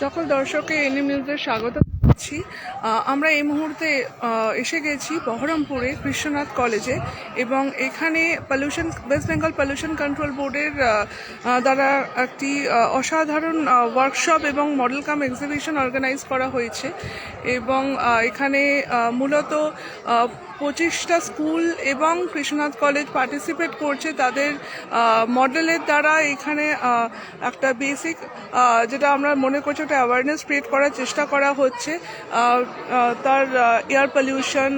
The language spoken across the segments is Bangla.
সকল দর্শককে এনএম নিউজে স্বাগত করছি আমরা এই মুহূর্তে এসে গেছি বহরমপুরে কৃষ্ণনাথ কলেজে এবং এখানে pollution West Bengal pollution control বোর্ডের দ্বারা একটি অসাধারণ ওয়ার্কশপ এবং মডেল কাম এক্সিবিশন অর্গানাইজ করা হয়েছে এবং এখানে মূলত পঁচিশটা স্কুল এবং কৃষ্ণনাথ কলেজ পার্টিসিপেট করছে তাদের মডেলের দ্বারা এখানে একটা বেসিক যেটা আমরা মনে করছি একটা অ্যাওয়ারনেস ক্রিয়েট করার চেষ্টা করা হচ্ছে। তার এয়ার পলিউশন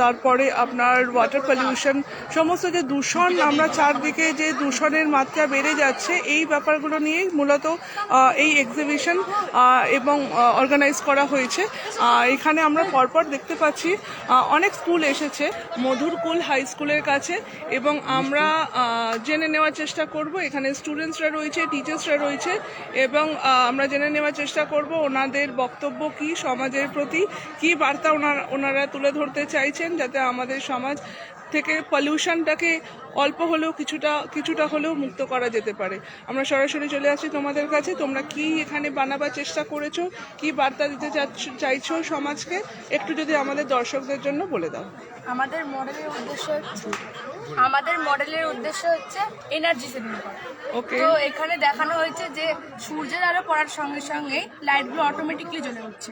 তারপরে আপনার ওয়াটার পলিউশন সমস্ত যে দূষণ, আমরা চারদিকে যে দূষণের মাত্রা বেড়ে যাচ্ছে, এই ব্যাপারগুলো নিয়েই মূলত এই এক্সিবিশন এবং অর্গানাইজ করা হয়েছে। এখানে আমরা পরপর দেখতে পাচ্ছি অনেক স্কুল এসেছে মধুরকুল হাই স্কুলের কাছে, এবং আমরা জেনে নেওয়ার চেষ্টা করব, এখানে স্টুডেন্টসরা রয়েছে টিচার্সরা রয়েছে, এবং আমরা জেনে নেওয়ার চেষ্টা করব, ওনাদের বক্তব্য কি, সমাজের প্রতি কি বার্তা ওনারা তুলে ধরতে চাইছেন যাতে আমাদের সমাজ থেকে পলিউশনটাকে অল্প হলেও কিছুটা কিছুটা হলেও মুক্ত করা যেতে পারে। আমরা সরাসরি চলে আসছি তোমাদের কাছে। তোমরা কি এখানে বানাবার চেষ্টা করেছ? কি বার্তা দিতে চাইছো সমাজকে? একটু যদি আমাদের দর্শকদের জন্য বলে দাও। আমাদের মডেলের উদ্দেশ্য হচ্ছে আমাদের মডেলের উদ্দেশ্য হচ্ছে এনার্জি সেভিং করা। ওকে তো এখানে দেখানো হয়েছে যে সূর্যের আলো পড়ার সঙ্গে সঙ্গে লাইটগুলো অটোমেটিকলি জ্বলে উঠছে।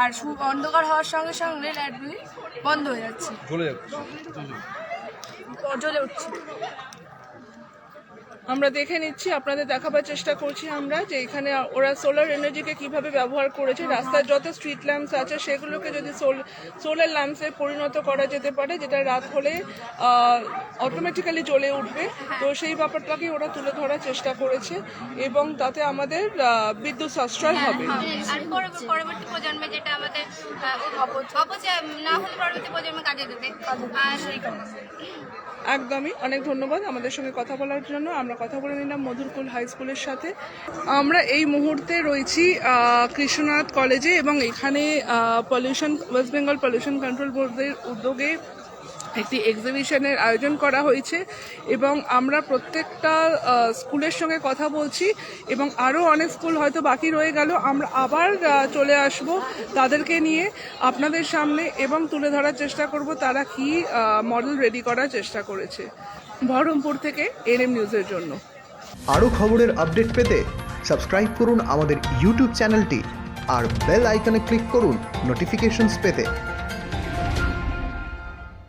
আর অন্ধকার হওয়ার সঙ্গে সঙ্গে লাইটগুলি বন্ধ হয়ে যাচ্ছে। ও জ্বলে উঠছে। আমরা দেখে নিচ্ছি আপনাদের দেখাবার চেষ্টা করছি আমরা যে এখানে ওরা সোলার এনার্জিকে কীভাবে ব্যবহার করেছে রাস্তার যত স্ট্রিট ল্যাম্পস আছে সেগুলোকে যদি সোলার ল্যাম্পসে পরিণত করা যেতে পারে যেটা রাত হলে অটোমেটিক্যালি জ্বলে উঠবে। তো সেই ব্যাপারটাকে ওরা তুলে ধরার চেষ্টা করেছে এবং তাতে আমাদের বিদ্যুৎ সাশ্রয় হবে। পরবর্তী প্রজন্মে যেটা আমাদের অপচয় না হলে পরবর্তী প্রজন্মে কাজে দেবে। একদমই। অনেক ধন্যবাদ আমাদের সঙ্গে কথা বলার জন্য। আমরা কথা বলে নিলাম মধুরকুল হাই স্কুলের সাথে। আমরা এই মুহূর্তে রয়েছি কৃষ্ণনাথ কলেজে এবং এখানে pollution West Bengal pollution control বোর্ডের উদ্যোগে একটি এক্সিবিশনের আয়োজন করা হয়েছে এবং আমরা প্রত্যেকটা স্কুলের সঙ্গে কথা বলছি এবং আরও অনেক স্কুল হয়তো বাকি রয়ে গেল। আমরা আবার চলে আসব তাদেরকে নিয়ে আপনাদের সামনে এবং তুলে ধরার চেষ্টা করব তারা কি মডেল রেডি করার চেষ্টা করেছে। বহরমপুর থেকে এনএম নিউজের জন্য। আরও খবরের আপডেট পেতে সাবস্ক্রাইব করুন আমাদের ইউটিউব চ্যানেলটি আর বেল আইকনে ক্লিক করুন নোটিফিকেশনস পেতে।